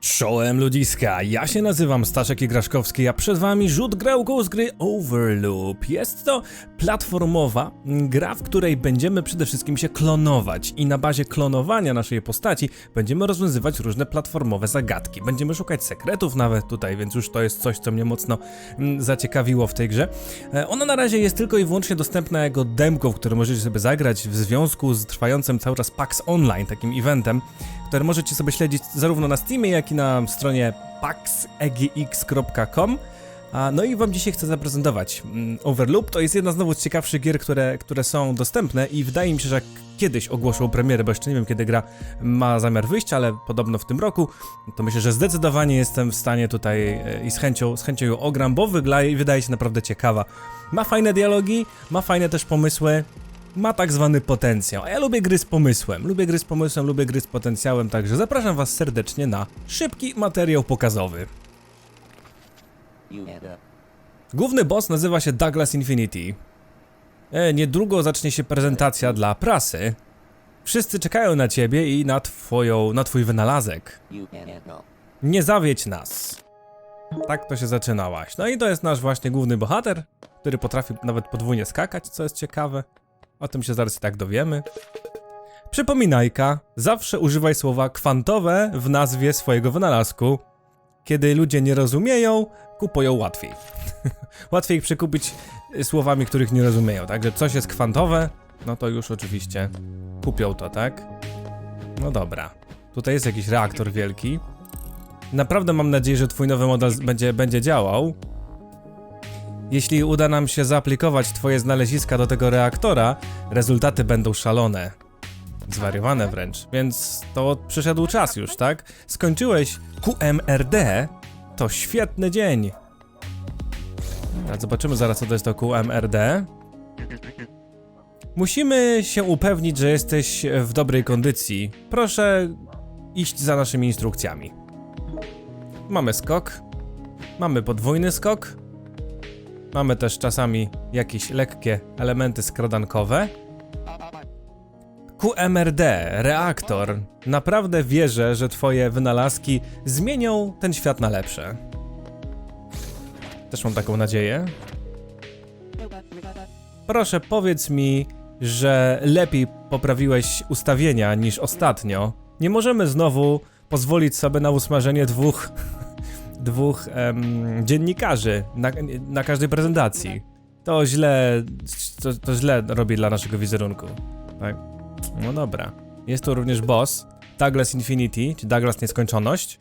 Czołem ludziska, ja się nazywam Staszek Igraszkowski, a przed wami rzut grałką z gry Overloop. Jest to platformowa gra, w której będziemy przede wszystkim się klonować i na bazie klonowania naszej postaci będziemy rozwiązywać różne platformowe zagadki. Będziemy szukać sekretów nawet tutaj, więc już to jest coś, co mnie mocno mm, zaciekawiło w tej grze. E, Ona na razie jest tylko i wyłącznie dostępna jako demko, w które możecie sobie zagrać w związku z trwającym cały czas PAX Online, takim eventem, które możecie sobie śledzić zarówno na Steamie, jak i na stronie paxegx.com. No i wam dzisiaj chcę zaprezentować mm, Overloop. To jest jedna znowu z ciekawszych gier, które, które są dostępne i wydaje mi się, że kiedyś ogłoszą premierę, bo jeszcze nie wiem kiedy gra ma zamiar wyjść, ale podobno w tym roku, to myślę, że zdecydowanie jestem w stanie tutaj e, i z chęcią, z chęcią ją ogram, bo wydaje, wydaje się naprawdę ciekawa. Ma fajne dialogi, ma fajne też pomysły, ma tak zwany potencjał. A ja lubię gry z pomysłem. Lubię gry z pomysłem, lubię gry z potencjałem, także zapraszam Was serdecznie na szybki materiał pokazowy. Główny boss nazywa się Douglas Infinity. E, niedługo zacznie się prezentacja dla prasy. Wszyscy czekają na ciebie i na twoją, na twój wynalazek. Nie zawiedź nas. Tak to się zaczynałaś. No i to jest nasz właśnie główny bohater, który potrafi nawet podwójnie skakać, co jest ciekawe. O tym się zaraz i tak dowiemy. Przypominajka, zawsze używaj słowa kwantowe w nazwie swojego wynalazku. Kiedy ludzie nie rozumieją, kupują łatwiej. łatwiej ich przekupić y, słowami, których nie rozumieją. Także coś jest kwantowe, no to już oczywiście kupią to, tak? No dobra. Tutaj jest jakiś reaktor wielki. Naprawdę mam nadzieję, że twój nowy model będzie, będzie działał. Jeśli uda nam się zaaplikować twoje znaleziska do tego reaktora, rezultaty będą szalone. Zwariowane wręcz. Więc to przyszedł czas już, tak? Skończyłeś QMRD? To świetny dzień. Zobaczymy zaraz, co to jest to QMRD. Musimy się upewnić, że jesteś w dobrej kondycji. Proszę iść za naszymi instrukcjami. Mamy skok. Mamy podwójny skok. Mamy też czasami jakieś lekkie elementy skradankowe. QMRD, reaktor. Naprawdę wierzę, że twoje wynalazki zmienią ten świat na lepsze. Też mam taką nadzieję. Proszę powiedz mi, że lepiej poprawiłeś ustawienia niż ostatnio. Nie możemy znowu pozwolić sobie na usmażenie dwóch, dwóch em, dziennikarzy na, na każdej prezentacji. To źle, to, to źle robi dla naszego wizerunku. Tak. No dobra. Jest tu również boss, Douglas Infinity, czy Douglas Nieskończoność.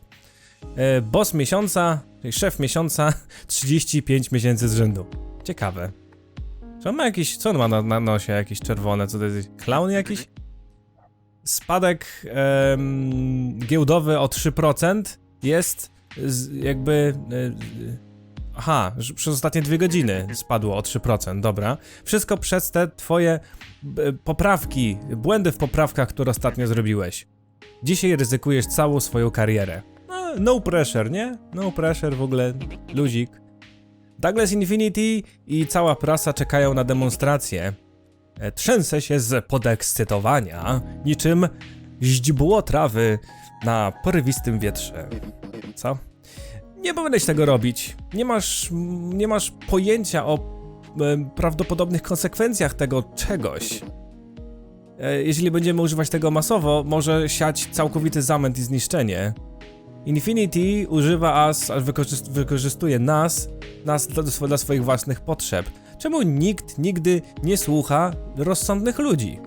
E, boss miesiąca, czyli szef miesiąca, 35 miesięcy z rzędu. Ciekawe. Czy on ma jakiś, co on ma na, na nosie, jakieś czerwone, co to jest, klaun jakiś? Spadek em, giełdowy o 3% jest jakby... E, aha, przez ostatnie dwie godziny spadło o 3%, dobra. Wszystko przez te twoje b, poprawki, błędy w poprawkach, które ostatnio zrobiłeś. Dzisiaj ryzykujesz całą swoją karierę. No, no pressure, nie? No pressure w ogóle, luzik. Douglas Infinity i cała prasa czekają na demonstrację. E, Trzęsę się z podekscytowania, niczym źdźbło trawy na porywistym wietrze. Co? Nie powinieneś tego robić. Nie masz, nie masz pojęcia o e, prawdopodobnych konsekwencjach tego czegoś. E, Jeśli będziemy używać tego masowo, może siać całkowity zamęt i zniszczenie. Infinity używa as, wykorzyst, wykorzystuje nas, nas dla, dla swoich własnych potrzeb. Czemu nikt nigdy nie słucha rozsądnych ludzi?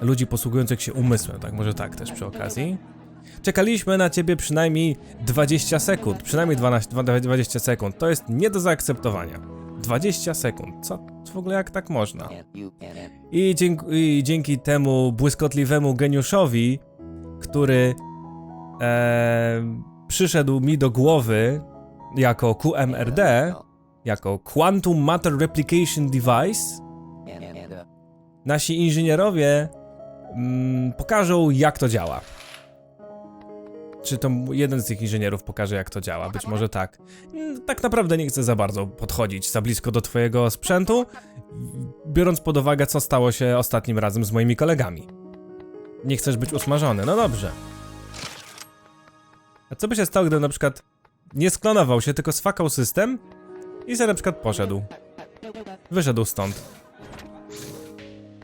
Ludzi posługujących się umysłem, tak może tak też przy okazji. Czekaliśmy na ciebie przynajmniej 20 sekund, przynajmniej 12, dwa- 20 sekund. To jest nie do zaakceptowania. 20 sekund. Co w ogóle jak tak można? I dzięki, I dzięki temu błyskotliwemu geniuszowi, który e, przyszedł mi do głowy jako QMRD, jako Quantum Matter Replication Device, nasi inżynierowie mm, pokażą, jak to działa. Czy to jeden z tych inżynierów pokaże, jak to działa? Być może tak. Mm, Tak naprawdę nie chcę za bardzo podchodzić za blisko do Twojego sprzętu, biorąc pod uwagę, co stało się ostatnim razem z moimi kolegami. Nie chcesz być usmażony, no dobrze. A co by się stało, gdybym na przykład nie sklonował się, tylko sfakał system i sobie na przykład poszedł. Wyszedł stąd.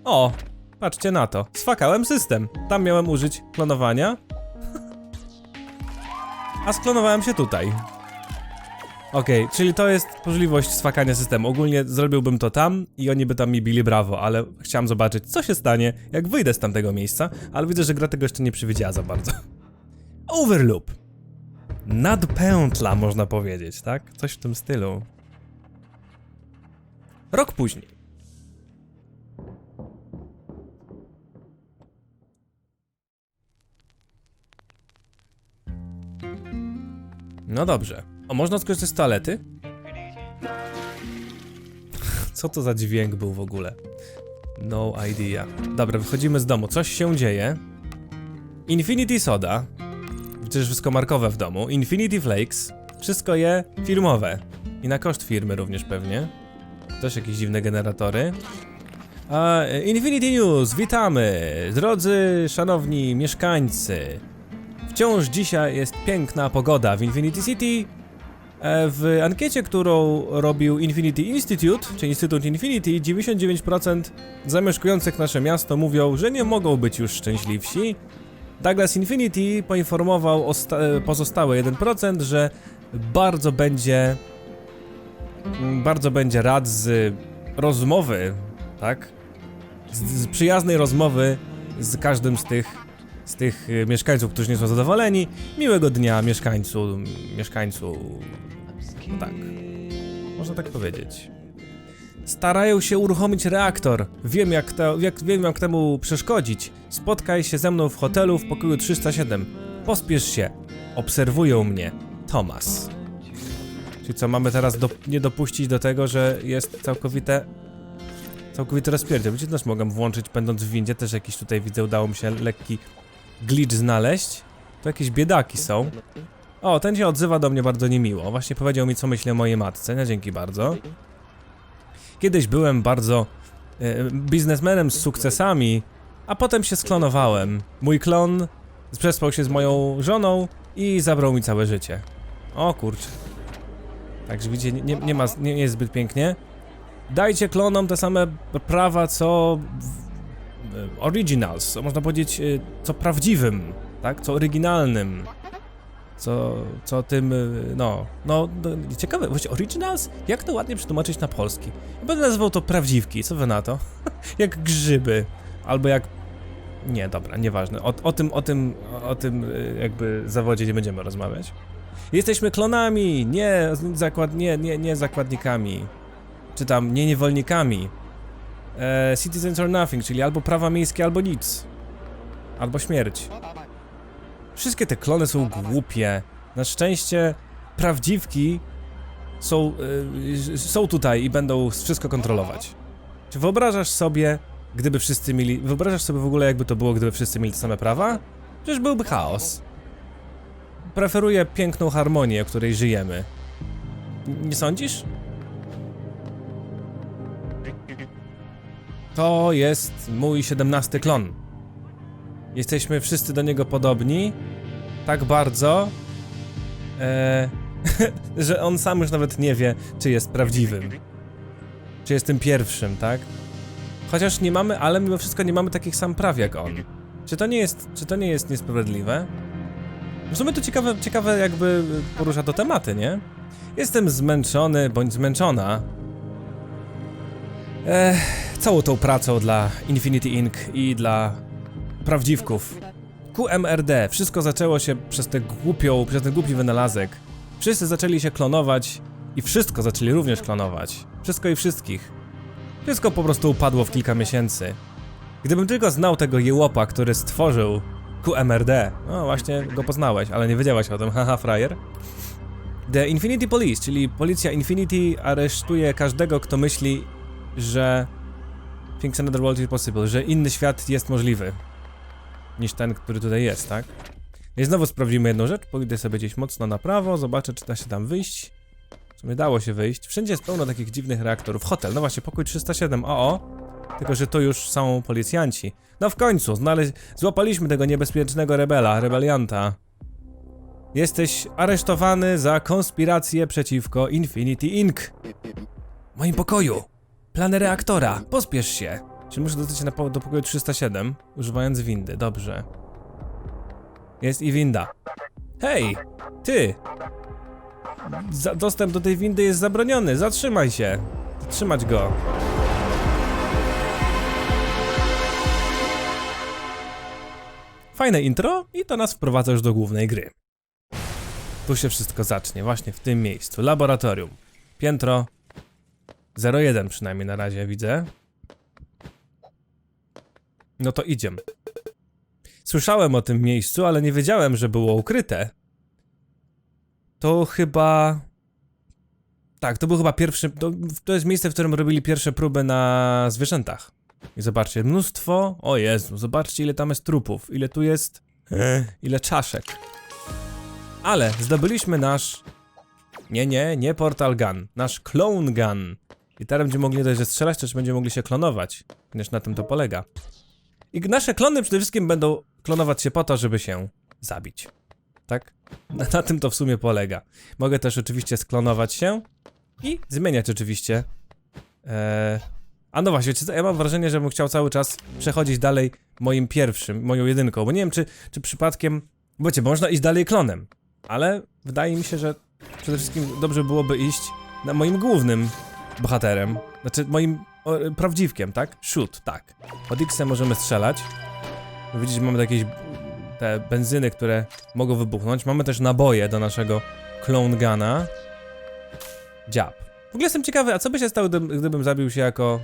O, patrzcie na to. Sfakałem system. Tam miałem użyć klonowania. A sklonowałem się tutaj. Okej, czyli to jest możliwość sfakania systemu. Ogólnie zrobiłbym to tam i oni by tam mi bili brawo, ale chciałem zobaczyć, co się stanie, jak wyjdę z tamtego miejsca, ale widzę, że gra tego jeszcze nie przewidziała za bardzo. Overloop. Nadpętla, można powiedzieć, tak? Coś w tym stylu. Rok później. No dobrze. O, można skorzystać z toalety? Co to za dźwięk był w ogóle? No idea. Dobra, wychodzimy z domu. Coś się dzieje. Infinity Soda. Przecież wszystko markowe w domu. Infinity Flakes. Wszystko je firmowe. I na koszt firmy również pewnie. Też jakieś dziwne generatory. A, Infinity News, witamy! Drodzy, szanowni mieszkańcy. Wciąż dzisiaj jest piękna pogoda w Infinity City. E, W ankiecie, którą robił Infinity Institute, czy Instytut Infinity, 99% zamieszkujących nasze miasto mówią, że nie mogą być już szczęśliwsi. Douglas Infinity poinformował e, pozostałe 1%, że bardzo będzie mm, bardzo będzie rad z rozmowy, tak? Z, z przyjaznej rozmowy z każdym z tych z tych y, mieszkańców, którzy nie są zadowoleni. Miłego dnia mieszkańcu, mieszkańcu. No tak. Można tak powiedzieć. Starają się uruchomić reaktor. Wiem jak, to, jak, wiem jak temu przeszkodzić. Spotkaj się ze mną w hotelu w pokoju 307. Pospiesz się. Obserwują mnie. Thomas. Czyli co, mamy teraz do, nie dopuścić do tego, że jest całkowite... Całkowity rozpierdziel. Wiecie, też mogę włączyć, będąc w windzie, też jakiś tutaj widzę, udało mi się lekki glitch znaleźć. To jakieś biedaki są. O, ten się odzywa do mnie bardzo niemiło. Właśnie powiedział mi, co myśli o mojej matce. No, dzięki bardzo. Kiedyś byłem bardzo e, biznesmenem z sukcesami, a potem się sklonowałem. Mój klon przespał się z moją żoną i zabrał mi całe życie. O kurczę. Także widzicie, nie, nie, ma, nie jest zbyt pięknie. Dajcie klonom te same prawa, co originals, co można powiedzieć, e, co prawdziwym, tak? Co oryginalnym. Co, co tym, y, no, no, no ciekawe, właśnie originals? Jak to ładnie przetłumaczyć na polski? Ja Będę nazywał to prawdziwki, co wy na to? jak grzyby, albo jak... Nie, dobra, nieważne, o, o tym, o tym, o tym jakby zawodzie nie będziemy rozmawiać. Jesteśmy klonami, nie, zakład, nie, nie, nie zakładnikami, czy tam nie niewolnikami. E, citizens or nothing, czyli albo prawa miejskie, albo nic. Albo śmierć. Wszystkie te klony są głupie. Na szczęście prawdziwki są, y, są tutaj i będą wszystko kontrolować. Czy wyobrażasz sobie, gdyby wszyscy mieli. Wyobrażasz sobie w ogóle, jakby to było, gdyby wszyscy mieli te same prawa? Przecież byłby chaos. Preferuję piękną harmonię, w której żyjemy. Nie sądzisz? To jest mój 17 klon. Jesteśmy wszyscy do niego podobni. Tak bardzo, e, że on sam już nawet nie wie, czy jest prawdziwym. Czy jest tym pierwszym, tak? Chociaż nie mamy, ale mimo wszystko nie mamy takich sam praw jak on. Czy to nie jest, czy to nie jest niesprawiedliwe? W sumie to ciekawe, ciekawe jakby porusza to tematy, nie? Jestem zmęczony bądź zmęczona. Ech, całą tą pracą dla Infinity Inc. i dla prawdziwków. QMRD. Wszystko zaczęło się przez tę głupią, przez ten głupi wynalazek. Wszyscy zaczęli się klonować i wszystko zaczęli również klonować. Wszystko i wszystkich. Wszystko po prostu upadło w kilka miesięcy. Gdybym tylko znał tego jełopa, który stworzył QMRD. No właśnie go poznałeś, ale nie wiedziałaś o tym, haha frajer. The Infinity Police, czyli policja Infinity aresztuje każdego, kto myśli, że Thinks another world is possible, że inny świat jest możliwy niż ten, który tutaj jest, tak? I znowu sprawdzimy jedną rzecz, pójdę sobie gdzieś mocno na prawo, zobaczę czy da się tam wyjść. W sumie dało się wyjść. Wszędzie jest pełno takich dziwnych reaktorów. Hotel, no właśnie, pokój 307, o o. Tylko, że to już są policjanci. No w końcu, znaleźć, złapaliśmy tego niebezpiecznego rebela, rebelianta. Jesteś aresztowany za konspirację przeciwko Infinity Inc. W moim pokoju. Plany reaktora. Pospiesz się. Czy muszę dostać na po do pokoju 307, używając windy? Dobrze. Jest i winda. Hej! Ty! Za dostęp do tej windy jest zabroniony. Zatrzymaj się. Trzymać go. Fajne intro i to nas wprowadza już do głównej gry. Tu się wszystko zacznie, właśnie w tym miejscu. Laboratorium. Piętro 01 przynajmniej na razie widzę. No to idziemy. Słyszałem o tym miejscu, ale nie wiedziałem, że było ukryte. To chyba. Tak, to był chyba pierwszy. To, to jest miejsce, w którym robili pierwsze próby na zwierzętach. I zobaczcie, mnóstwo. O Jezu, zobaczcie, ile tam jest trupów, ile tu jest. Ile czaszek. Ale zdobyliśmy nasz. Nie, nie, nie Portal Gun. Nasz Clone Gun. I teraz będziemy mogli dość, że strzelać, też będziemy mogli się klonować. Ponieważ na tym to polega. I nasze klony przede wszystkim będą klonować się po to, żeby się zabić. Tak? Na, na tym to w sumie polega. Mogę też oczywiście sklonować się i zmieniać oczywiście. Eee... A no właśnie, ja mam wrażenie, że bym chciał cały czas przechodzić dalej moim pierwszym, moją jedynką, bo nie wiem, czy, czy przypadkiem... Wiecie, można iść dalej klonem, ale wydaje mi się, że przede wszystkim dobrze byłoby iść na moim głównym bohaterem. Znaczy moim o, prawdziwkiem, tak? Shoot, tak. Od X możemy strzelać. Widzicie, mamy jakieś te benzyny, które mogą wybuchnąć. Mamy też naboje do naszego clone guna. Dziab. W ogóle jestem ciekawy, a co by się stało, gdybym, zabił się jako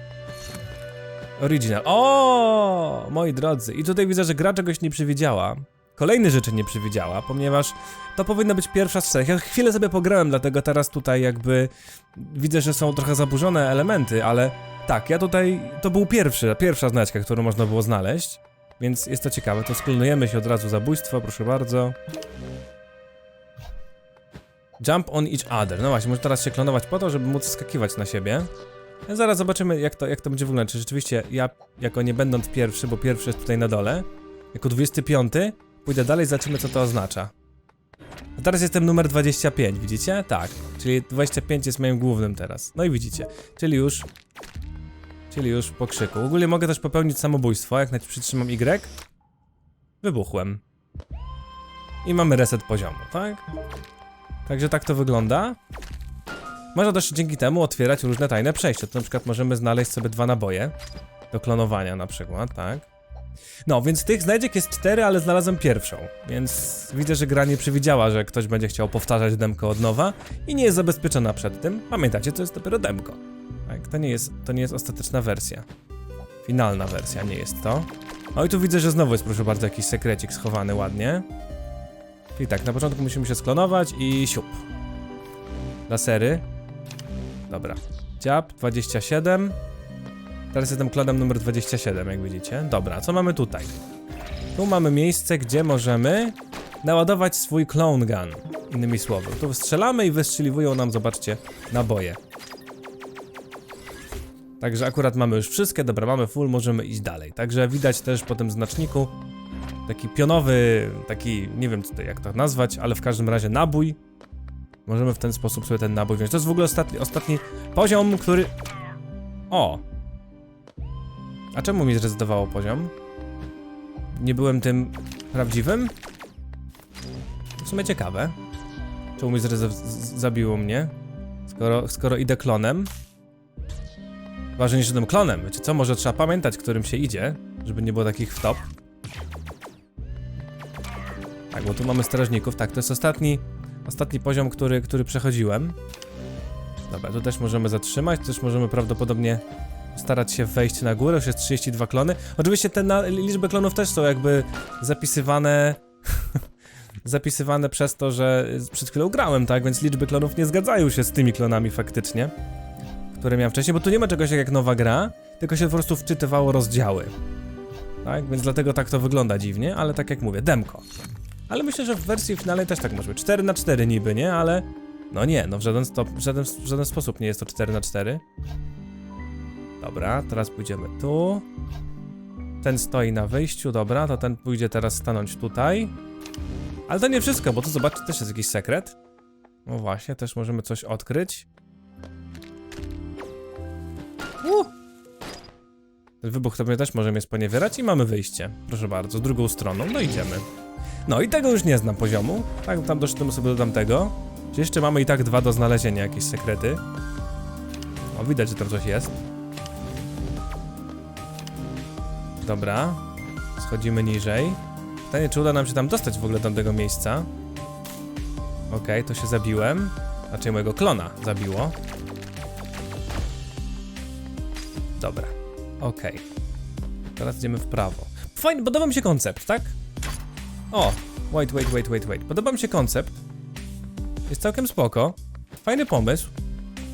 original? O, moi drodzy. I tutaj widzę, że gra czegoś nie przewidziała. Kolejne rzeczy nie przewidziała, ponieważ to powinna być pierwsza z trzech. Ja chwilę sobie pograłem, dlatego teraz tutaj jakby widzę, że są trochę zaburzone elementy, ale tak, ja tutaj, to był pierwszy, pierwsza znaczka, którą można było znaleźć, więc jest to ciekawe. To sklonujemy się od razu zabójstwo, proszę bardzo. Jump on each other. No właśnie, może teraz się klonować po to, żeby móc skakiwać na siebie. No zaraz zobaczymy, jak to, jak to będzie wyglądać. Czy rzeczywiście ja, jako nie będąc pierwszy, bo pierwszy jest tutaj na dole, jako 25, pójdę dalej, zobaczymy, co to oznacza. A teraz jestem numer 25, widzicie? Tak, czyli 25 jest moim głównym teraz. No i widzicie, czyli już... Czyli już po krzyku. Ogólnie mogę też popełnić samobójstwo, jak przytrzymam Y. Wybuchłem. I mamy reset poziomu, tak? Także tak to wygląda. Można też dzięki temu otwierać różne tajne przejścia. To na przykład możemy znaleźć sobie dwa naboje. Do klonowania na przykład, tak? No, więc tych znajdziek jest cztery, ale znalazłem pierwszą. Więc widzę, że gra nie przewidziała, że ktoś będzie chciał powtarzać demko od nowa i nie jest zabezpieczona przed tym. Pamiętacie, to jest dopiero demko. Tak, to nie jest, to nie jest ostateczna wersja. Finalna wersja nie jest to. No i tu widzę, że znowu jest, proszę bardzo, jakiś sekrecik schowany ładnie. Czyli tak, na początku musimy się sklonować i siup. Lasery. Dobra. Dziab 27. Teraz jestem klonem numer 27, jak widzicie. Dobra, co mamy tutaj? Tu mamy miejsce, gdzie możemy naładować swój clone gun. Innymi słowy, tu strzelamy i wystrzeliwują nam, zobaczcie, naboje. Także akurat mamy już wszystkie, dobra, mamy full, możemy iść dalej. Także widać też po tym znaczniku taki pionowy, taki, nie wiem tutaj jak to nazwać, ale w każdym razie nabój. Możemy w ten sposób sobie ten nabój wziąć. To jest w ogóle ostatni, ostatni poziom, który... O! A czemu mi zrezydowało poziom? Nie byłem tym prawdziwym? W sumie ciekawe. Czemu mi zabiło mnie? Skoro, skoro idę klonem. Nie szedłem klonem. Wiecie co? Może trzeba pamiętać, którym się idzie, żeby nie było takich wtop. Tak, bo tu mamy strażników. Tak, to jest ostatni, ostatni poziom, który, który przechodziłem. Dobra, tu też możemy zatrzymać, też możemy prawdopodobnie starać się wejść na górę, już jest 32 klony. Oczywiście te na, liczby klonów też są jakby zapisywane zapisywane przez to, że przed chwilą grałem, tak? Więc liczby klonów nie zgadzają się z tymi klonami faktycznie, które miałem wcześniej, bo tu nie ma czegoś jak nowa gra, tylko się po prostu wczytywało rozdziały. Tak? Więc dlatego tak to wygląda dziwnie, ale tak jak mówię, demko. Ale myślę, że w wersji finalnej też tak może być. 4 na 4 niby, nie? Ale no nie, no w żaden, w żaden, w żaden sposób nie jest to 4 na 4 Dobra, teraz pójdziemy tu. Ten stoi na wyjściu, dobra, to ten pójdzie teraz stanąć tutaj. Ale to nie wszystko, bo tu zobaczcie, też jest jakiś sekret. No właśnie, też możemy coś odkryć. Uh. Ten wybuch to mnie też może mnie sponiewierać i mamy wyjście. Proszę bardzo, drugą stroną, no idziemy. No i tego już nie znam poziomu. Tak, tam doszedłem sobie do tamtego. Czy jeszcze mamy i tak dwa do znalezienia, jakieś sekrety. O, widać, że tam coś jest. Dobra. Schodzimy niżej. Pytanie, czy uda nam się tam dostać w ogóle do tamtego miejsca. Okej, to się zabiłem. Znaczy mojego klona zabiło. Dobra. Okej. Teraz idziemy w prawo. Fajnie, podoba mi się koncept, tak? O, wait, wait, wait, wait, wait. Podoba mi się koncept. Jest całkiem spoko. Fajny pomysł.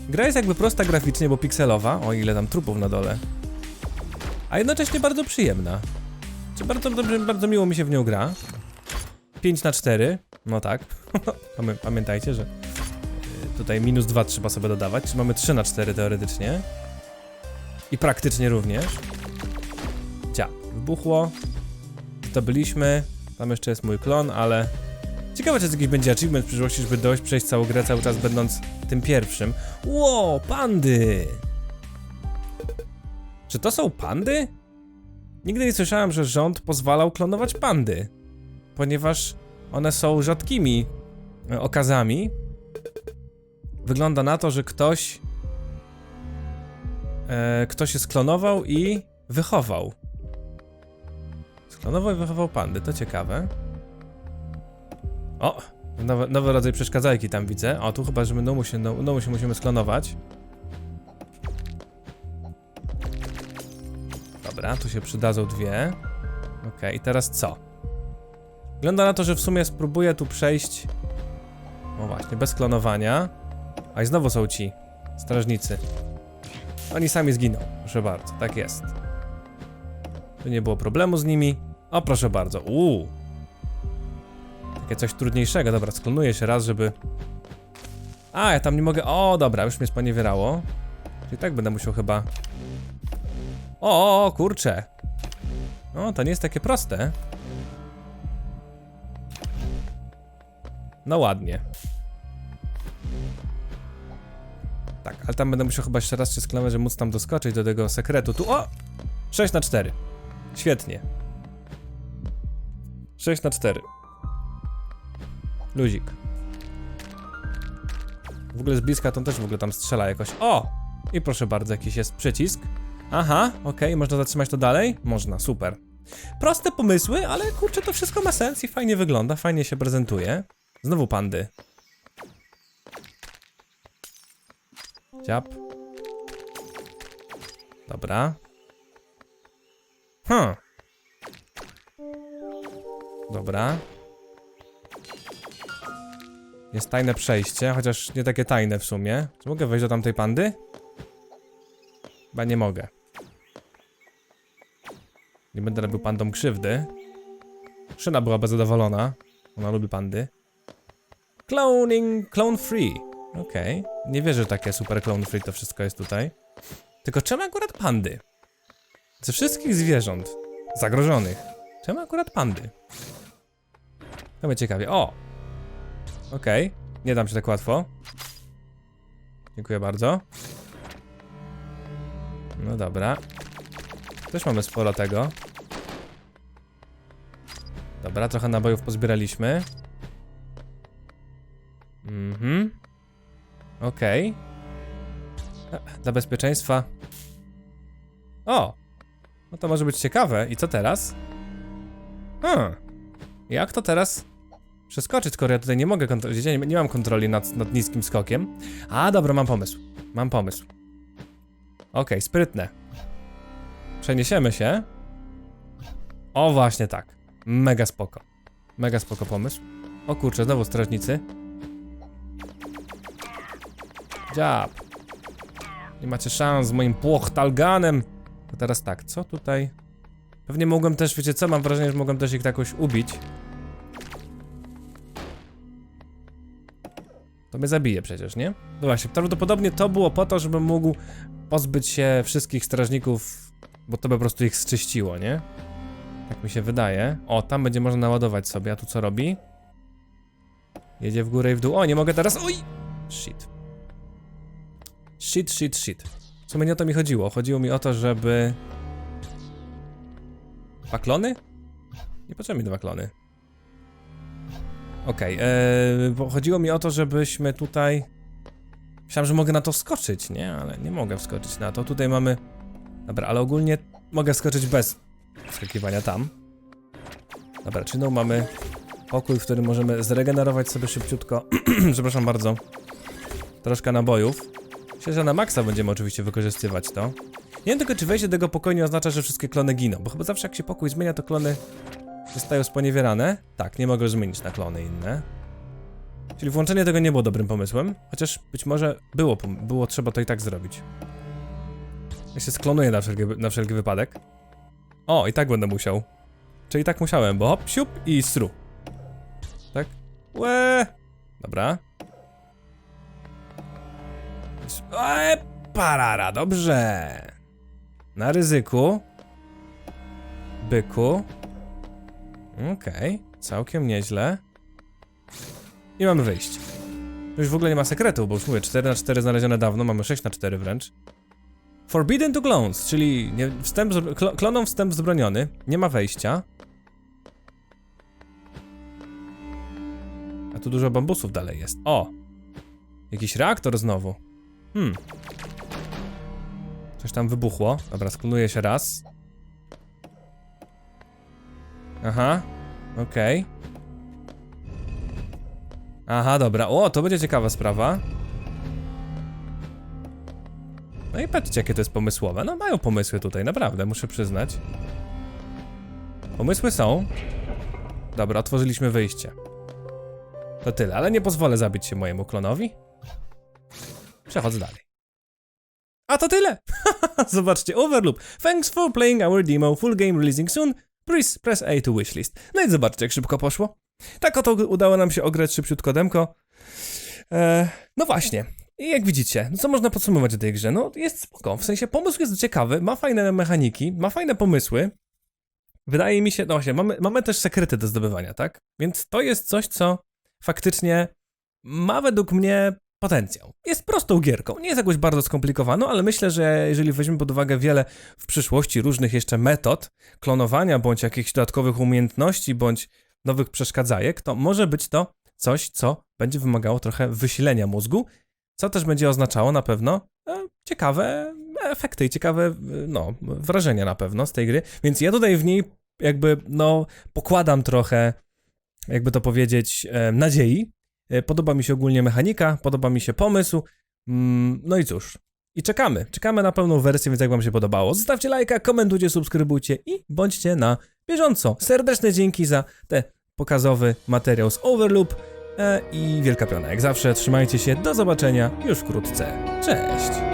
Gra jest jakby prosta graficznie, bo pikselowa. O, ile tam trupów na dole. A jednocześnie bardzo przyjemna. Czy bardzo, bardzo miło mi się w nią gra. 5 na 4. No tak. Pamię- Pamiętajcie, że y, tutaj minus 2 trzeba sobie dodawać. Czy mamy 3 na 4 teoretycznie. I praktycznie również. Cia, wybuchło. Zdobyliśmy. Tam jeszcze jest mój klon, ale... Ciekawe, czy jakiś będzie achievement w przyszłości, żeby dojść, przejść całą grę cały czas będąc tym pierwszym. Ło, pandy! Czy to są pandy? Nigdy nie słyszałem, że rząd pozwalał klonować pandy, ponieważ one są rzadkimi e, okazami. Wygląda na to, że ktoś e, ktoś je sklonował i wychował. Sklonował i wychował pandy, to ciekawe. O, nowy, nowy rodzaj przeszkadzajki tam widzę. O, tu chyba, że my Nomu się, no, Nomu się musimy sklonować. Dobra, tu się przydadzą dwie. Okej, i teraz co? Wygląda na to, że w sumie spróbuję tu przejść. O właśnie, bez klonowania. A i znowu są ci strażnicy. Oni sami zginą, proszę bardzo, tak jest. Tu nie było problemu z nimi. O, proszę bardzo, uuu. Takie coś trudniejszego, dobra, sklonuję się raz, żeby... A, ja tam nie mogę... O, dobra, już mnie sponiewierało. Czyli tak będę musiał chyba... O, kurczę. No, to nie jest takie proste. No ładnie. Tak, ale tam będę musiał chyba jeszcze raz się sklonować, żeby móc tam doskoczyć do tego sekretu. Tu, o! 6 na 4. Świetnie. 6 na 4. Luzik. W ogóle z bliska to też w ogóle tam strzela jakoś. O! I proszę bardzo, jakiś jest przycisk. Aha, okej, można zatrzymać to dalej? Można, super. Proste pomysły, ale kurczę, to wszystko ma sens i fajnie wygląda, fajnie się prezentuje. Znowu pandy. Ciap. Dobra. Hm. Dobra. Jest tajne przejście, chociaż nie takie tajne w sumie. Czy mogę wejść do tamtej pandy? Chyba nie mogę. Nie będę robił pandom krzywdy. Szyna byłaby zadowolona. Ona lubi pandy. Cloning, clone free. Okej. Nie wierzę, że takie super clone free to wszystko jest tutaj. Tylko czemu akurat pandy? Ze wszystkich zwierząt zagrożonych, czemu akurat pandy? To mnie ciekawie. O! Okej. Nie dam się tak łatwo. Dziękuję bardzo. No dobra. Też mamy sporo tego. Dobra, trochę nabojów pozbieraliśmy. Mhm. Okej. E, Dla bezpieczeństwa. O! No to może być ciekawe. I co teraz? Hmm. Jak to teraz przeskoczyć, skoro ja tutaj nie mogę kontrolować, nie, nie mam kontroli nad, nad niskim skokiem. A, dobra, mam pomysł. Mam pomysł. Okej, sprytne. Przeniesiemy się. O, właśnie tak. Mega spoko. Mega spoko pomysł. O kurczę, znowu strażnicy. Dziab. Nie macie szans z moim płochtalganem. To teraz tak, co tutaj? Pewnie mogłem też, wiecie co, mam wrażenie, że mogłem też ich jakoś ubić. To mnie zabije przecież, nie? No właśnie, prawdopodobnie to było po to, żebym mógł pozbyć się wszystkich strażników, bo to by po prostu ich zczyściło, nie? Tak mi się wydaje. O, tam będzie można naładować sobie, a tu co robi? Jedzie w górę i w dół. O, nie mogę teraz. Oj! Shit. Shit, shit, shit. W sumie nie o to mi chodziło. Chodziło mi o to, żeby. Dwa klony? Nie potrzebne mi dwa klony. Okej, okay, bo chodziło mi o to, żebyśmy tutaj. Myślałem, że mogę na to wskoczyć, nie? Ale nie mogę wskoczyć na to. Tutaj mamy. Dobra, ale ogólnie mogę wskoczyć bez wskakiwania tam. Dobra, czyli no mamy pokój, w którym możemy zregenerować sobie szybciutko. Przepraszam bardzo. Troszkę nabojów. Myślę, że na maksa będziemy oczywiście wykorzystywać to. Nie wiem tylko, czy wejście do tego pokoju nie oznacza, że wszystkie klony giną, bo chyba zawsze jak się pokój zmienia, to klony zostają sponiewierane. Tak, nie mogę zmienić na klony inne. Czyli włączenie tego nie było dobrym pomysłem, chociaż być może było, było trzeba to i tak zrobić. Ja się sklonuję na wszelki, na wszelki wypadek. O, i tak będę musiał. Czyli tak musiałem, bo hop, siup i stru. Tak? Łe. Dobra. Eee, parara, dobrze. Na ryzyku. Byku. Okej, całkiem nieźle. I mamy wyjście. Już w ogóle nie ma sekretu, bo już mówię, 4 na 4 znalezione dawno, mamy 6 na 4 wręcz. Forbidden to clones, czyli nie, wstęp, z- klo, klonom wstęp zbroniony, nie ma wejścia. A tu dużo bambusów dalej jest. O! Jakiś reaktor znowu. Hmm. Coś tam wybuchło. Dobra, sklonuję się raz. Aha. Okej. Aha, dobra. O, to będzie ciekawa sprawa. Patrzcie, jakie to jest pomysłowe. No mają pomysły tutaj, naprawdę, muszę przyznać. Pomysły są. Dobra, otworzyliśmy wyjście. To tyle, ale nie pozwolę zabić się mojemu klonowi. Przechodzę dalej. A to tyle! Zobaczcie, Overloop. Thanks for playing our demo. Full game releasing soon. Please press A to wishlist. No i zobaczcie, jak szybko poszło. Tak oto udało nam się ograć szybciutko demko. Eee, no właśnie. I jak widzicie, no co można podsumować o tej grze? No jest spoko, w sensie pomysł jest ciekawy, ma fajne mechaniki, ma fajne pomysły. Wydaje mi się, no właśnie, mamy, mamy też sekrety do zdobywania, tak? Więc to jest coś, co faktycznie ma według mnie potencjał. Jest prostą gierką, nie jest jakoś bardzo skomplikowaną, ale myślę, że jeżeli weźmiemy pod uwagę wiele w przyszłości różnych jeszcze metod klonowania, bądź jakichś dodatkowych umiejętności, bądź nowych przeszkadzajek, to może być to coś, co będzie wymagało trochę wysilenia mózgu, co też będzie oznaczało na pewno e, ciekawe efekty i ciekawe, e, no, wrażenia na pewno z tej gry. Więc ja tutaj w niej jakby, no, pokładam trochę, jakby to powiedzieć, e, nadziei. Podoba mi się ogólnie mechanika, podoba mi się pomysł. Mm, no i cóż. I czekamy, czekamy na pełną wersję, więc jak wam się podobało, zostawcie lajka, komentujcie, subskrybujcie i bądźcie na bieżąco. Serdeczne dzięki za ten pokazowy materiał z Overloop i wielka piona. Jak zawsze, trzymajcie się, do zobaczenia już wkrótce. Cześć!